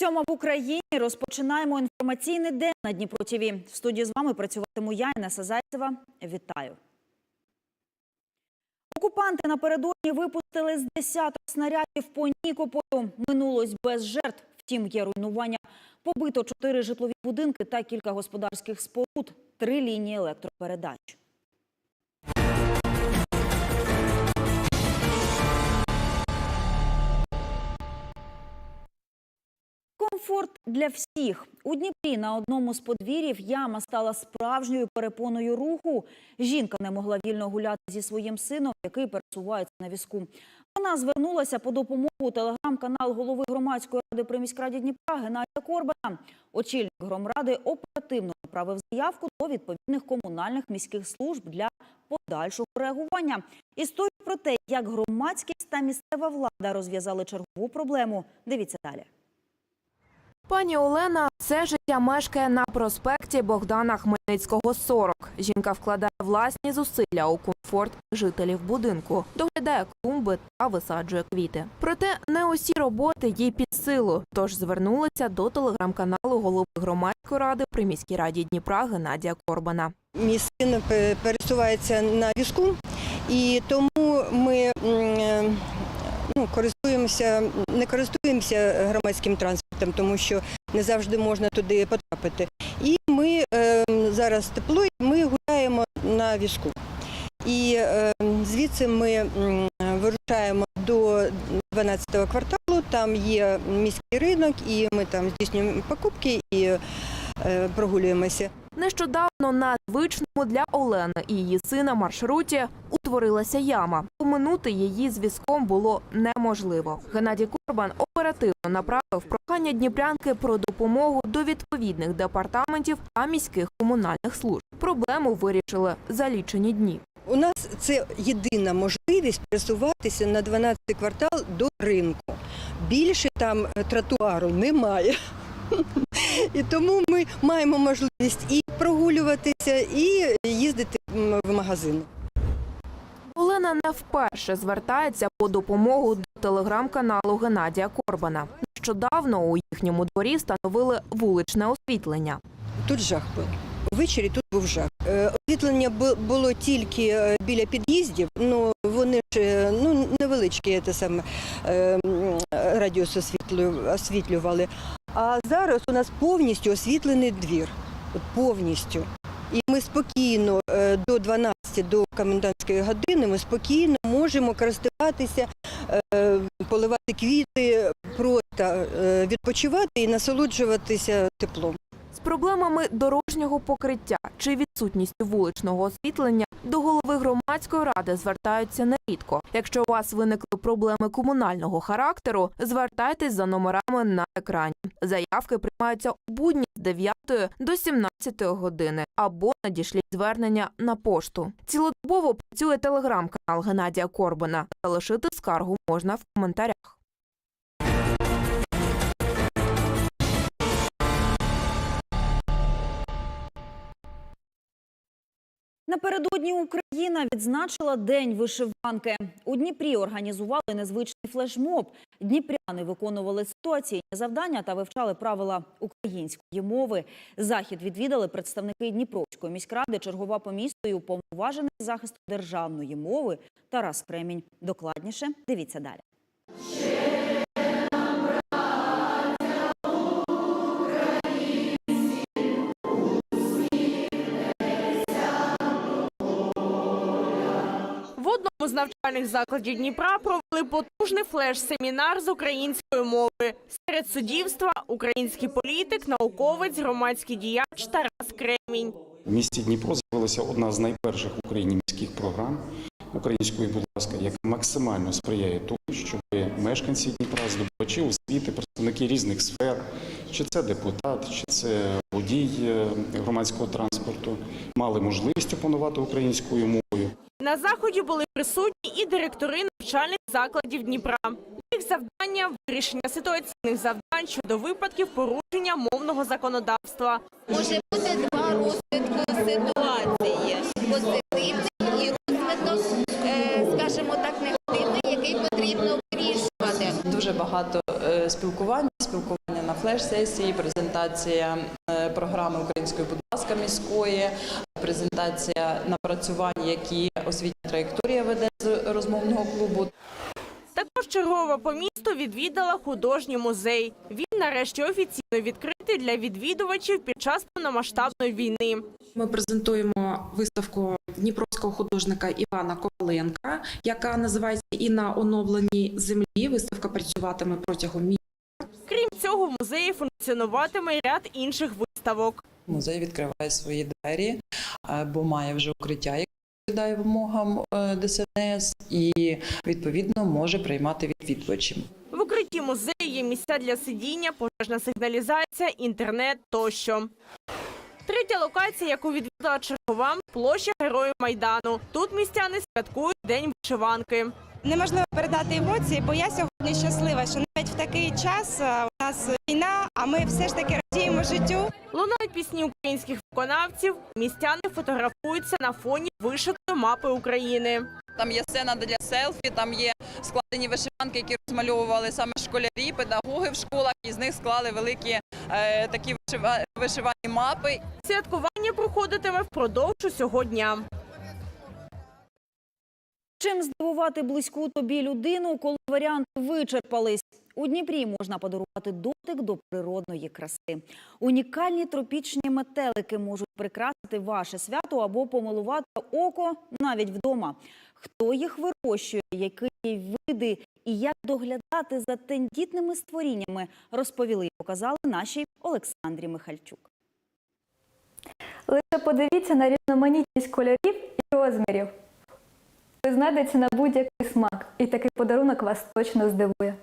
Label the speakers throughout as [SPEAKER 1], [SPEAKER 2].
[SPEAKER 1] Сьома в Україні розпочинаємо інформаційний день на Дніпро ТІВІ. В студії з вами працюватиму я, Інеса Зайцева. Вітаю. Окупанти напередодні випустили з десяток снарядів по Нікополю. Минулось без жертв. Втім, є руйнування. Побито чотири житлові будинки та кілька господарських споруд, три лінії електропередач. Комфорт для всіх. У Дніпрі на одному з подвір'їв яма стала справжньою перепоною руху. Жінка не могла вільно гуляти зі своїм сином, який пересувається на візку. Вона звернулася по допомогу телеграм-канал голови громадської ради при міськраді Дніпра Геннадія Корбана. Очільник громради оперативно направив заявку до відповідних комунальних міських служб для подальшого реагування. Історію про те, як громадськість та місцева влада розв'язали чергову проблему. Дивіться далі.
[SPEAKER 2] Пані Олена все життя мешкає на проспекті Богдана Хмельницького 40. Жінка вкладає власні зусилля у комфорт жителів будинку, доглядає клумби та висаджує квіти. Проте не усі роботи їй під силу, тож звернулася до телеграм-каналу голови громадської ради при міській раді Дніпра Геннадія Корбана.
[SPEAKER 3] Мій син пересувається на візку, і тому ми е, ну, користуємося, не користуємося громадським транспортом, тому що не завжди можна туди потрапити. І ми е, зараз тепло, ми гуляємо на візку. І е, звідси ми вирушаємо до 12-го кварталу, там є міський ринок, і ми там здійснюємо покупки і е, прогулюємося.
[SPEAKER 2] Нещодавно на звичному для Олени і її сина маршруті утворилася яма. Поминути її з візком було неможливо. Геннадій Корбан оперативно направив прохання дніпрянки про допомогу до відповідних департаментів та міських комунальних служб. Проблему вирішили за лічені дні.
[SPEAKER 3] У нас це єдина можливість пересуватися на 12 квартал до ринку. Більше там е, тротуару немає. І тому ми маємо можливість і прогулюватися, і їздити в магазин.
[SPEAKER 2] Олена не вперше звертається по допомогу до телеграм-каналу Геннадія Корбана. Нещодавно у їхньому дворі встановили вуличне освітлення.
[SPEAKER 3] Тут жах був. Ввечері тут був жах. Е, Освітлення було тільки е, біля під'їздів, ну вони ж е, ну, невеличкі те саме, радіус освітлювали. А зараз у нас повністю освітлений двір. От повністю. І ми спокійно е, до 12, до комендантської години, ми спокійно можемо користуватися, е, поливати квіти, просто е, відпочивати і насолоджуватися теплом.
[SPEAKER 2] Проблемами дорожнього покриття чи відсутністю вуличного освітлення до голови громадської ради звертаються нерідко. Якщо у вас виникли проблеми комунального характеру, звертайтесь за номерами на екрані. Заявки приймаються у будні з 9 до 17 години або надішліть звернення на пошту. Цілодобово працює телеграм-канал Геннадія Корбана. Залишити скаргу можна в коментарях.
[SPEAKER 1] Напередодні Україна відзначила День вишиванки. У Дніпрі організували незвичний флешмоб. Дніпряни виконували ситуаційні завдання та вивчали правила української мови. Захід відвідали представники Дніпровської міськради, чергова по місту і уповноважений з захисту державної мови Тарас Кремінь. Докладніше дивіться далі.
[SPEAKER 4] З навчальних закладів Дніпра провели потужний флеш-семінар з української мови. Серед суддівства український політик, науковець, громадський діяч Тарас Кремінь.
[SPEAKER 5] В місті Дніпро з'явилася одна з найперших в Україні міських програм української, будь ласка, яка максимально сприяє тому, щоб мешканці Дніпра, здобувачі освіти, представники різних сфер, чи це депутат, чи це водій е, громадського транспорту, мали можливість опанувати українською мовою.
[SPEAKER 4] На заході були присутні і директори навчальних закладів Дніпра. Їх завдання вирішення ситуаційних завдань щодо випадків порушення мовного законодавства.
[SPEAKER 6] може бути два розвитку ситуації: позитивний і розвиток, е, скажімо так, негативний, який потрібно вирішувати.
[SPEAKER 7] Дуже багато е, спілкування, спілкування на флеш-сесії, презентація е, програми української, будь ласка, міської, презентація напрацювань, які освітня траєкторія веде з розмовного клубу.
[SPEAKER 4] Також чергова по місту відвідала художній музей. Він нарешті офіційно відкритий для відвідувачів під час повномасштабної війни.
[SPEAKER 8] Ми презентуємо виставку дніпровського художника Івана Коваленка, яка називається І на оновленій землі. Виставка працюватиме протягом місяця.
[SPEAKER 4] Крім цього, в музеї функціонуватиме ряд інших виставок.
[SPEAKER 7] Музей відкриває свої двері, е, бо має вже укриття, яке відповідає вимогам е, ДСНС, і відповідно може приймати відвідувачів.
[SPEAKER 4] В укритті музею є місця для сидіння, пожежна сигналізація, інтернет тощо. Третя локація, яку відвідала чергова – площа Героїв Майдану. Тут містяни святкують День вишиванки.
[SPEAKER 9] Неможливо передати емоції, бо я сьогодні щаслива, що навіть в такий час е, у нас війна, а ми все ж таки радіємо життю.
[SPEAKER 4] Лунають пісні українських виконавців. Містяни фотографуються на фоні вишитої мапи України.
[SPEAKER 10] Там є сцена для селфі, там є складені вишиванки, які розмальовували саме школярі, педагоги в школах, і з них склали великі е, такі вишива- вишивані мапи.
[SPEAKER 4] Святкування проходитиме впродовж усього дня.
[SPEAKER 1] Чим здивувати близьку тобі людину, коли варіанти вичерпались? У Дніпрі можна подарувати дотик до природної краси. Унікальні тропічні метелики можуть прикрасити ваше свято або помилувати око навіть вдома. Хто їх вирощує, які види і як доглядати за тендітними створіннями, розповіли і показали нашій Олександрі Михальчук.
[SPEAKER 11] Лише подивіться на різноманітність кольорів і розмірів. Ви знайдете на будь-який смак, і такий подарунок вас точно здивує.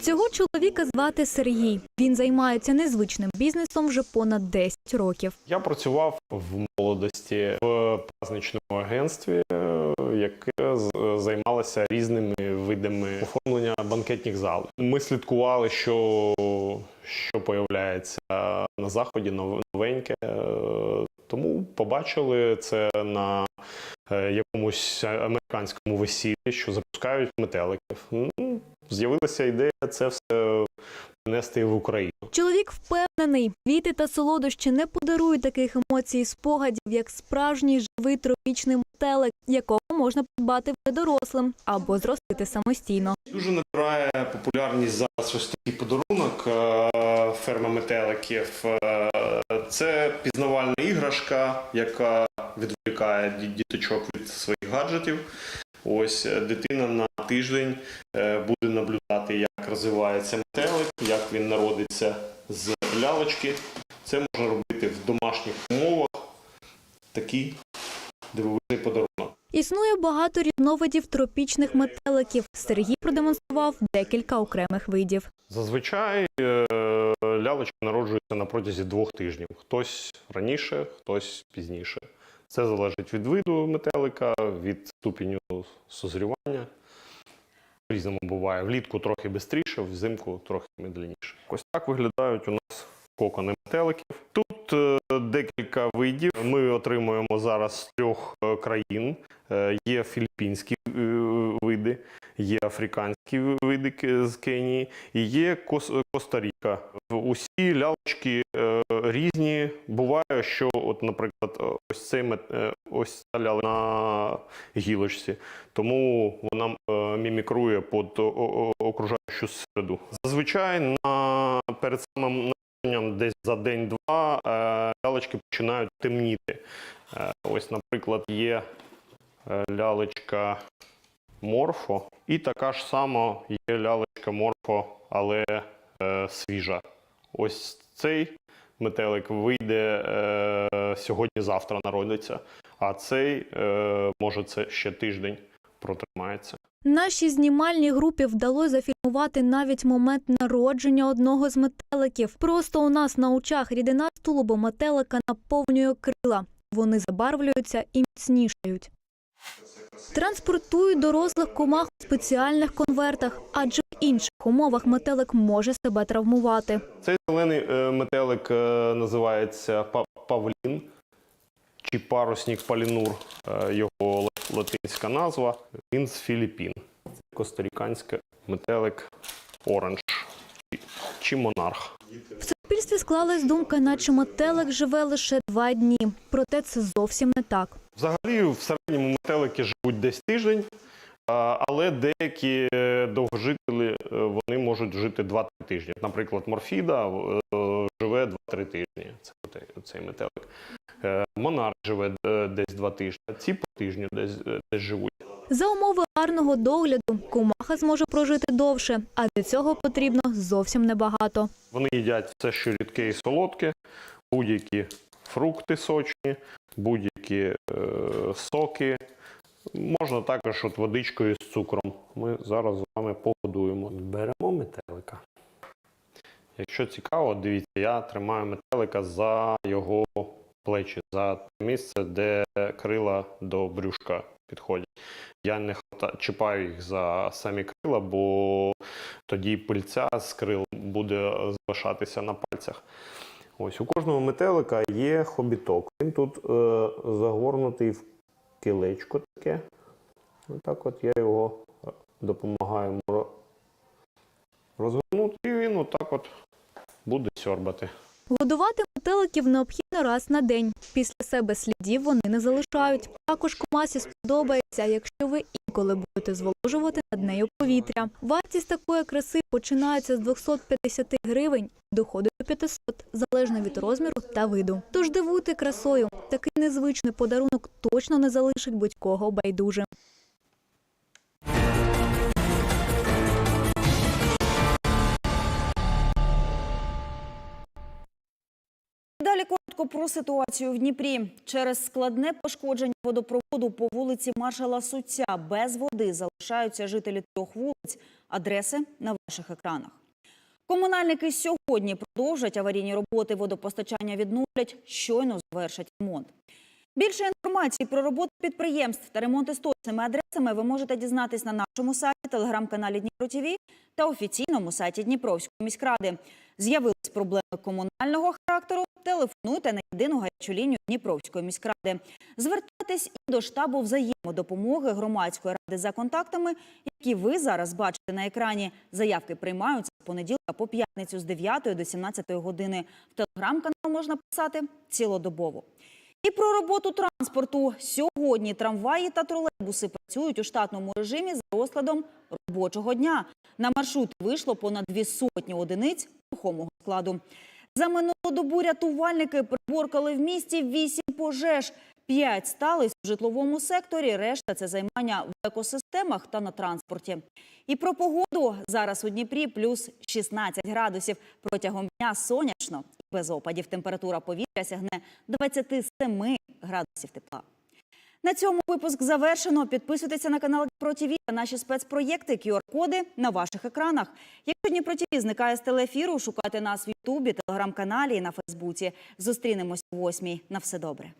[SPEAKER 12] Цього чоловіка звати Сергій. Він займається незвичним бізнесом вже понад 10 років.
[SPEAKER 13] Я працював в молодості в праздничному агентстві, е, яке з- займалося різними видами оформлення банкетних залів. Ми слідкували, що, що появляється на заході нов- новеньке. е, Тому побачили це на якомусь американському весіллі, що запускають метеликів. Ну, З'явилася ідея це все принести в Україну.
[SPEAKER 12] Чоловік впевнений, квіти та солодощі не подарують таких емоцій і спогадів, як справжній живий тропічний метелик, якого можна придбати дорослим або зростити самостійно.
[SPEAKER 13] Дуже набирає популярність зараз ось такий подарунок е, ферма метеликів. Е, Це пізнавальна іграшка, яка відволікає діточок від своїх гаджетів. Ось е, дитина на тиждень буде наблюдати, як розвивається метелик, як він народиться з лялочки. Це можна робити в домашніх умовах. Такий дивовижний подарунок.
[SPEAKER 12] Існує багато різновидів тропічних метеликів. Сергій продемонстрував декілька окремих видів.
[SPEAKER 13] Зазвичай е, лялочки народжуються на протязі двох тижнів. Хтось раніше, хтось пізніше. Це залежить від виду метелика, від ступеню созрівання. Різному буває. Влітку трохи швидше, взимку трохи медленніше. Ось так виглядають у нас кокони метеликів. Тут е, декілька видів. Ми отримуємо зараз з трьох е, країн. Е, Є філіппінські види, є африканські види з Кенії і є Коста-Ріка. Усі лялочки різні. Буває, що, от, наприклад, ось цей ось ця ляля на гілочці, тому вона мімікрує під окружаючу середу. Зазвичай на перед самим десь за день-два е, лялочки починають темніти. Е, Ось, наприклад, є е, лялечка морфо, і така ж сама є лялечка морфо, але е, свіжа. Ось цей метелик вийде е, сьогодні-завтра народиться, а цей е, може це ще тиждень протримається.
[SPEAKER 12] Нашій знімальній групі вдалося зафільмувати навіть момент народження одного з метеликів. Просто у нас на очах рідина з тулуба метелика наповнює крила. Вони забарвлюються і міцнішають. Транспортують дорослих комах у спеціальних конвертах, адже в інших умовах метелик може себе травмувати.
[SPEAKER 13] Цей зелений е, метелик е, називається па- павлін чи парусник палінур, е, його латинська назва. Він з Філіппін. Це костаріканське метелик оранж. чи монарх.
[SPEAKER 12] В суспільстві склалась думка, наче метелик живе лише два дні. Проте це зовсім не так.
[SPEAKER 13] Взагалі, в середньому метелики живуть десь тиждень, але деякі е, довгожителі е, вони можуть жити 2-3 тижні. Наприклад, морфіда е, живе 2-3 тижні. Це цей метелик. Монарх живе десь 2 тижні. Ці по тижню десь, десь живуть.
[SPEAKER 12] За умови гарного догляду комаха зможе прожити довше, а для цього потрібно зовсім небагато.
[SPEAKER 13] Вони їдять все, що рідке і солодке, будь-які фрукти сочні, будь-які е, соки. Можна також от водичкою з цукром. Ми зараз з вами погодуємо. Беремо метелика. Якщо цікаво, дивіться, я тримаю метелика за його плечі, за те місце, де крила до брюшка підходять. Я не чіпаю їх за самі крила, бо тоді пильця з крил буде залишатися на пальцях. Ось у кожного метелика є хобіток. Він тут е, загорнутий в килечко таке. Отак от я його е, допомагаю розгорнути, і він отак от буде сьорбати.
[SPEAKER 12] Годувати метеликів необхідно раз на день. Після себе слідів вони не залишають. Також комасі сподобається, якщо ви інколи будете зволожувати над нею повітря. Вартість такої краси починається з 250 гривень і доходить до 500, залежно від розміру та виду. Тож дивуйте красою. Такий незвичний подарунок точно не залишить будь-кого байдужим.
[SPEAKER 1] Далі коротко про ситуацію в Дніпрі. Через складне пошкодження водопроводу по вулиці Маршала Суця без води залишаються жителі трьох вулиць. Адреси на ваших екранах. Комунальники сьогодні продовжать аварійні роботи водопостачання відновлять, щойно завершать ремонт. Більше інформації про роботу підприємств та ремонти з точними адресами ви можете дізнатись на нашому сайті, телеграм-каналі Дніпро ТВ та офіційному сайті Дніпровської міськради. З'явились проблеми комунального характеру. Телефонуйте на єдину гарячу лінію Дніпровської міськради. Звертайтесь і до штабу взаємодопомоги громадської ради за контактами, які ви зараз бачите на екрані. Заявки приймаються з понеділка по п'ятницю з 9 до 17 години. В телеграм-канал можна писати цілодобово. І про роботу транспорту. Сьогодні трамваї та тролейбуси працюють у штатному режимі за розкладом робочого дня. На маршрут вийшло понад дві сотні одиниць рухомого складу. За минулу добу рятувальники приборкали в місті вісім пожеж. П'ять стались у житловому секторі, решта – це займання в екосистемах та на транспорті. І про погоду. Зараз у Дніпрі плюс 16 градусів. Протягом дня сонячно без опадів. Температура повітря сягне 27 градусів тепла. На цьому випуск завершено. Підписуйтеся на канал ТВ та наші спецпроєкти, QR-коди на ваших екранах. Якщо Дніпро зникає з телеефіру, шукайте нас в Ютубі, телеграм-каналі і на Фейсбуці. Зустрінемось о восьмій. На все добре.